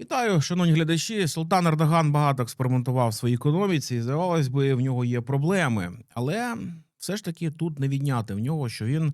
Вітаю, шановні глядачі. Султан Ердоган багато експериментував в своїй економіці, і здавалось би, в нього є проблеми. Але все ж таки тут не відняти в нього, що він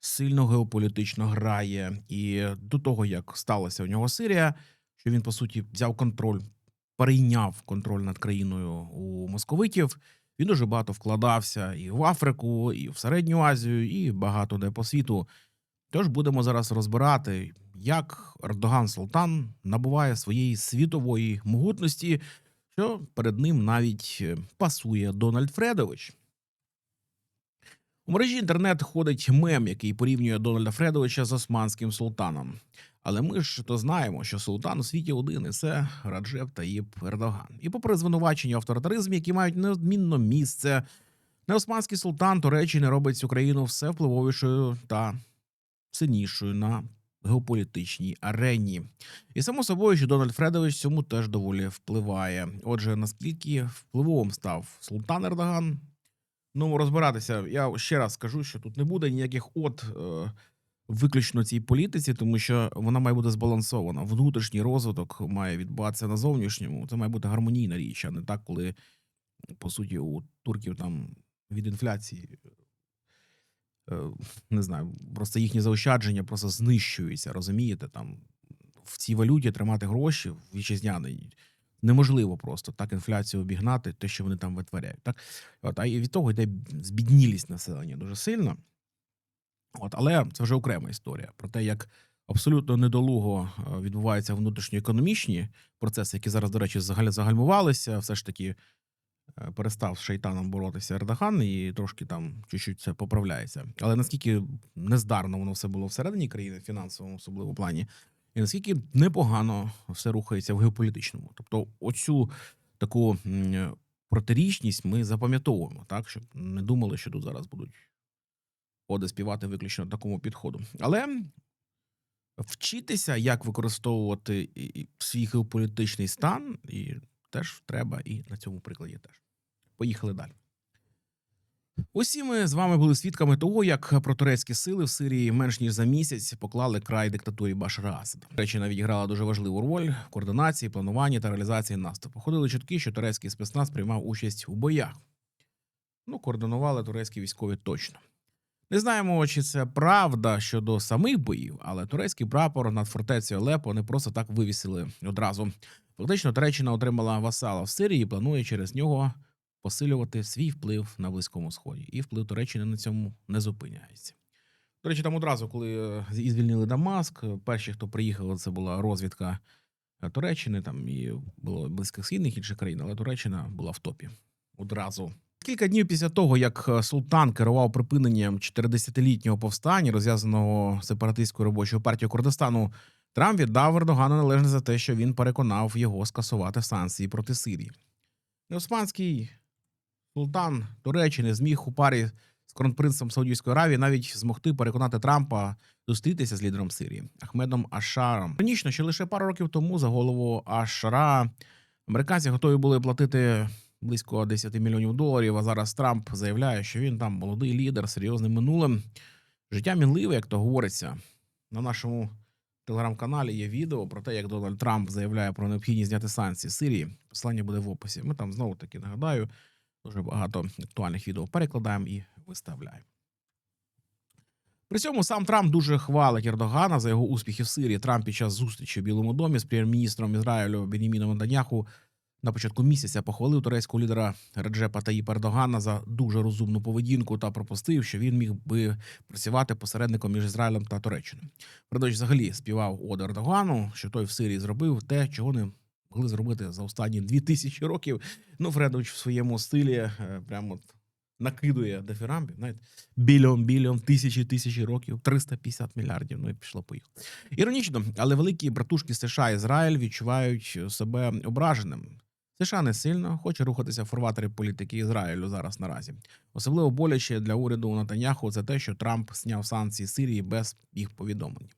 сильно геополітично грає. І до того, як сталося в нього Сирія, що він по суті взяв контроль, перейняв контроль над країною у московитів. Він дуже багато вкладався і в Африку, і в Середню Азію, і багато де по світу. Тож будемо зараз розбирати, як Ердоган Султан набуває своєї світової могутності, що перед ним навіть е, пасує Дональд Фредович. У мережі інтернет ходить мем, який порівнює Дональда Фредовича з османським султаном. Але ми ж то знаємо, що султан у світі один і це Раджеп Таїб Ердоган. І попри звинувачення авторитаризмі, які мають неодмінно місце, не османський султан Туреччини робить цю країну все впливовішою та сильнішою на геополітичній арені. І само собою, що Дональд Фредович цьому теж доволі впливає. Отже, наскільки впливовим став султан Ердоган? Ну, розбиратися. Я ще раз скажу, що тут не буде ніяких от е, виключно цій політиці, тому що вона має бути збалансована. Внутрішній розвиток має відбуватися на зовнішньому. Це має бути гармонійна річ, а не так, коли по суті у турків там від інфляції не знаю, просто їхні заощадження просто знищуються. Розумієте, там в цій валюті тримати гроші в вітчизняній неможливо просто так інфляцію обігнати, те, що вони там витворяють. Так, от а від того йде збіднілість населення дуже сильно. От, але це вже окрема історія про те, як абсолютно недолуго е, відбуваються внутрішньоекономічні процеси, які зараз, до речі, загаль- загальмувалися. Все ж таки е, перестав з шайтаном боротися Ердоган і трошки там чуть-чуть це поправляється. Але наскільки нездарно воно все було всередині країни, в фінансовому особливо плані, і наскільки непогано все рухається в геополітичному. Тобто, оцю таку протирічність ми запам'ятовуємо, так щоб не думали, що тут зараз будуть оди співати виключно такому підходу. Але вчитися, як використовувати свій геополітичний стан, і теж треба, і на цьому прикладі теж. Поїхали далі. Усі ми з вами були свідками того, як протурецькі сили в Сирії менш ніж за місяць поклали край диктатурі Башара Асада. Речі навіть грала дуже важливу роль в координації, плануванні та реалізації наступу. Ходили чутки, що турецький спецназ приймав участь у боях. Ну, координували турецькі військові точно. Не знаємо, чи це правда щодо самих боїв, але турецький прапор над фортецею Алепо не просто так вивісили одразу. Фактично, Туреччина отримала васала в Сирії і планує через нього посилювати свій вплив на Близькому Сході. І вплив Туреччини на цьому не зупиняється. До речі, там одразу, коли е, і звільнили Дамаск, е, перші, хто приїхали, це була розвідка е, Туреччини, там і було близьких східних інших країн, але Туреччина була в топі одразу. Кілька днів після того, як султан керував припиненням 40-літнього повстання, розв'язаного сепаратистською робочою партією Курдистану, Трамп віддав Ердогану належне за те, що він переконав його скасувати санкції проти Сирії. Неосманський султан Туреччини зміг у парі з кронпринцем Саудівської Аравії навіть змогти переконати Трампа зустрітися з лідером Сирії Ахмедом Ашаром. Іронічно, що лише пару років тому за голову Ашара американці готові були платити близько 10 мільйонів доларів. А зараз Трамп заявляє, що він там молодий лідер, серйозним минулим. Життя мінливе, як то говориться. На нашому телеграм-каналі є відео про те, як Дональд Трамп заявляє про необхідність зняти санкції Сирії. Посилання буде в описі. Ми там знову таки нагадаю, дуже багато актуальних відео перекладаємо і виставляємо. При цьому сам Трамп дуже хвалить Ердогана за його успіхи в Сирії. Трамп під час зустрічі в Білому домі з прем'єр-міністром Ізраїлю Беніміном Неtanyahu на початку місяця похвалив турецького лідера Реджепа Таїпа Ердогана за дуже розумну поведінку та пропустив, що він міг би працювати посередником між Ізраїлем та Туреччиною. Фредович взагалі співав оду Ердогану, що той в Сирії зробив те, чого не могли зробити за останні дві тисячі років. Ну, Фредович в своєму стилі е, прямо накидує дифірамбів, знаєте, більйон, більйон, тисячі, тисячі років, 350 мільярдів. Ну і пішло поїхало. Іронічно, але великі братушки США і Ізраїль відчувають себе ображеним. США не сильно хоче рухатися в фарватері політики Ізраїлю зараз наразі. Особливо боляче для уряду Натаняху це те, що Трамп зняв санкції Сирії без їх повідомлень.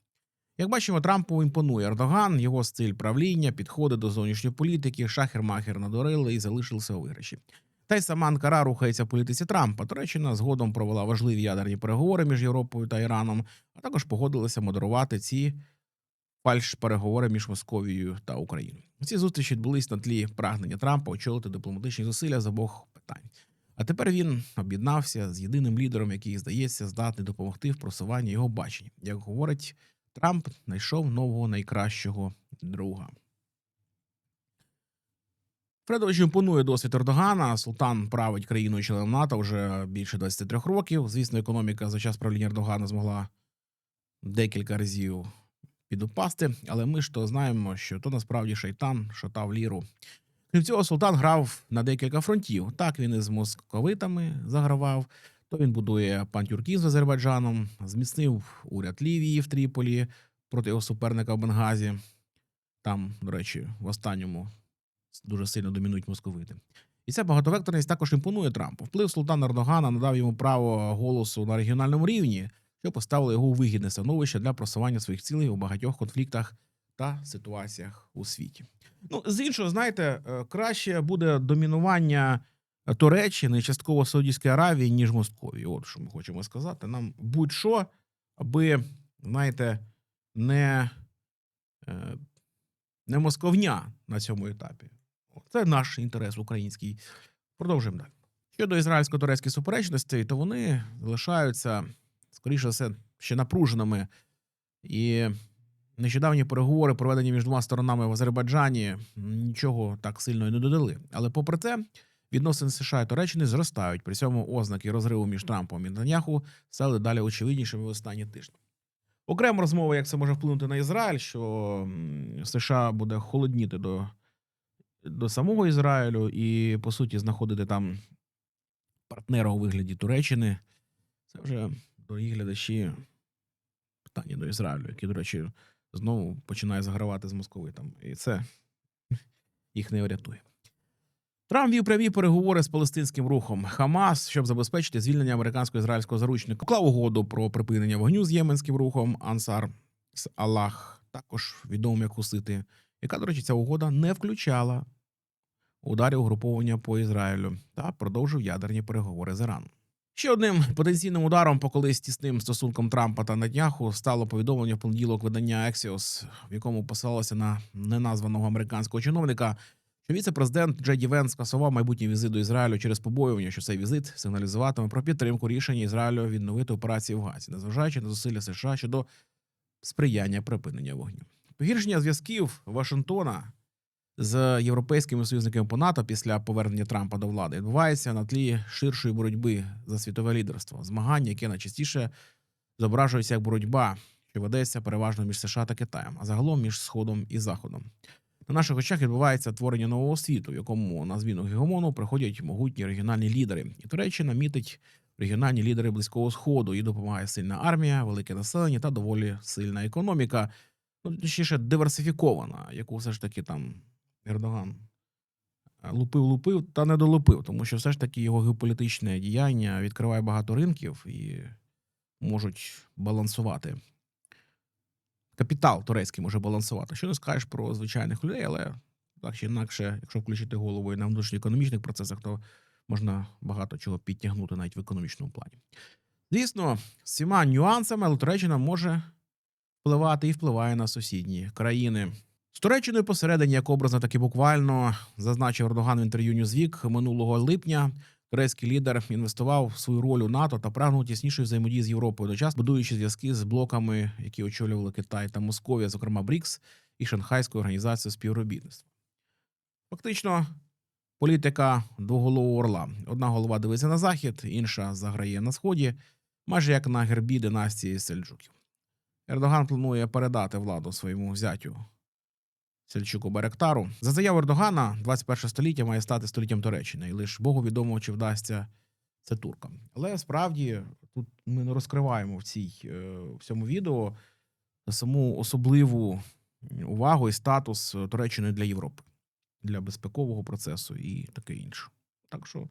Як бачимо, Трампу імпонує Ердоган, його стиль правління, підходи до зовнішньої політики, шахер-махер надурили і залишилися у виграші. Та й сама Анкара рухається в політиці Трампа. Туреччина згодом провела важливі ядерні переговори між Європою та Іраном, а також погодилася модерувати ці фальш переговори між Московією та Україною. Ці зустрічі відбулись на тлі прагнення Трампа очолити дипломатичні зусилля з обох питань. А тепер він об'єднався з єдиним лідером, який, здається, здатний допомогти в просуванні його бачень. Як говорить Трамп, знайшов нового найкращого друга. Фредович імпонує досвід Ердогана. Султан править країною членом НАТО вже більше 23 років. Звісно, економіка за час правління Ердогана змогла декілька разів підупасти, але ми ж то знаємо, що то насправді шайтан шатав ліру. Крім цього, султан грав на декілька фронтів. Так він із московитами загравав, то він будує пантюркізм з Азербайджаном, зміцнив уряд Лівії в Тріполі проти його суперника в Бенгазі. Там, до речі, в останньому дуже сильно домінують московити. І ця багатовекторність також імпонує Трампу. Вплив султана Ердогана надав йому право голосу на регіональному рівні, що поставило його у вигідне становище для просування своїх цілей у багатьох конфліктах та ситуаціях у світі. Ну, з іншого, знаєте, е, краще буде домінування Туреччини, частково Саудівської Аравії, ніж Московії. От що ми хочемо сказати. Нам будь-що, аби, знаєте, не, е, не московня на цьому етапі. Це наш інтерес український. Продовжуємо далі. Щодо ізраїльсько-турецьких суперечностей, то вони залишаються, скоріше все, ще напруженими. І нещодавні переговори, проведені між двома сторонами в Азербайджані, нічого так сильно і не додали. Але попри це, відносини США і Туреччини зростають. При цьому ознаки розриву між Трампом і Нетаньяху стали далі очевиднішими в останні тижні. Окрема розмова, як це може вплинути на Ізраїль, що США буде холодніти до, до самого Ізраїлю і, по суті, знаходити там партнера у вигляді Туреччини. Це вже, дорогі глядачі, питання до Ізраїлю, який, до речі, знову починає загравати з московитом. І це їх не врятує. Трамп вів прямі переговори з палестинським рухом Хамас, щоб забезпечити звільнення американсько-ізраїльського заручника. Уклав угоду про припинення вогню з єменським рухом Ансар з Аллах, також відомим як Хусити, яка, до речі, ця угода не включала ударів угруповання по Ізраїлю та продовжив ядерні переговори з Іраном. Ще одним потенційним ударом по колись тісним стосункам Трампа та Нетняху стало повідомлення в понеділок видання Axios, в якому посилалося на неназваного американського чиновника, що віце-президент Джеді Венс скасував майбутній візит до Ізраїлю через побоювання, що цей візит сигналізуватиме про підтримку рішення Ізраїлю відновити операції в Газі, незважаючи на зусилля США щодо сприяння припинення вогню. Погіршення зв'язків Вашингтона з європейськими союзниками по НАТО після повернення Трампа до влади відбувається на тлі ширшої боротьби за світове лідерство, змагання, яке найчастіше зображується як боротьба, що ведеться переважно між США та Китаєм, а загалом між Сходом і Заходом. На наших очах відбувається творення нового світу, в якому на зміну гегемону приходять могутні регіональні лідери. І Туреччина мітить регіональні лідери близького сходу і допомагає сильна армія, велике населення та доволі сильна економіка. Ну, точніше, диверсифікована, яку все ж таки там Ердоган лупив, лупив та не долупив, тому що все ж таки його геополітичне діяння відкриває багато ринків і можуть балансувати. Капітал турецький може балансувати. Що не скажеш про звичайних людей, але так чи інакше, якщо включити голову і на внутрішньоекономічних процесах, то можна багато чого підтягнути навіть в економічному плані. Звісно, з всіма нюансами, але Туреччина може впливати і впливає на сусідні країни. З Туреччиною посередині, як образно, так і буквально зазначив Ердоган в інтерв'ю Newsweek минулого липня. Турецький лідер інвестував в свою роль у НАТО та прагнув тіснішої взаємодії з Європою одночасно, будуючи зв'язки з блоками, які очолювали Китай та Московія, зокрема БРІКС і Шанхайською організацією співробітництва. Фактично, політика двоголового орла. Одна голова дивиться на захід, інша заграє на сході, майже як на гербі династії сельджуків. Ердоган планує передати владу своєму зятю Сельчуку Беректару. За заяву Ердогана, 21 століття має стати століттям Туреччини, і лише Богу відомо, чи вдасться це туркам. Але справді тут ми не розкриваємо в цій е, в цьому відео саму особливу увагу і статус Туреччини для Європи, для безпекового процесу і таке інше. Так що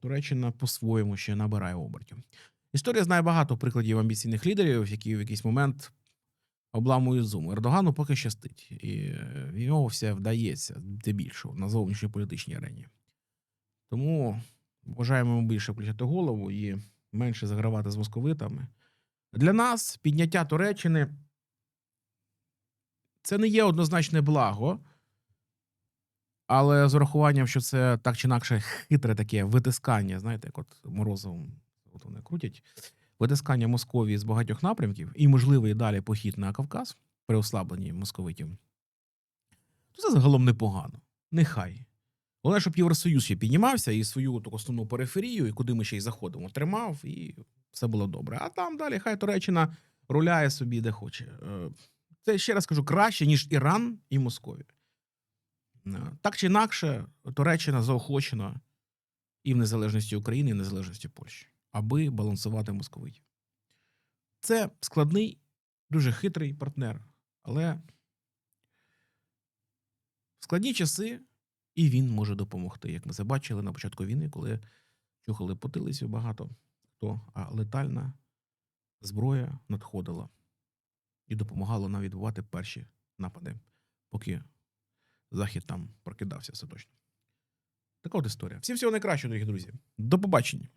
Туреччина по-своєму ще набирає обертів. Історія знає багато прикладів амбіційних лідерів, які в якийсь момент обламують зум. Ердогану поки щастить, і е, в нього все вдається здебільшого на зовнішній політичній арені. Тому бажаємо йому більше включати голову і менше загравати з московитами. Для нас підняття Туреччини Це не є однозначне благо, але з урахуванням, що це так чи інакше хитре таке витискання, знаєте, як от морозовим от вони крутять, витискання Московії з багатьох напрямків і можливий далі похід на Кавказ при ослабленні московитів, то це загалом непогано. Нехай. Головне, щоб Євросоюз ще піднімався і свою таку основну периферію, і куди ми ще й заходимо, тримав, і все було добре. А там далі хай Туреччина руляє собі де хоче. Е, Це ще раз кажу краще, ніж Іран і Московія. Е, Так чи інакше, Туреччина заохочена і в незалежності України, і в незалежності Польщі, аби балансувати московитів. Це складний, дуже хитрий партнер, але в складні часи і він може допомогти. Як ми це бачили на початку війни, коли чухали потилицю багато хто, а летальна зброя надходила і допомагала нам відбувати перші напади, поки Захід там прокидався остаточно. Така от історія. Всім всього найкращого, дорогі друзі. До побачення.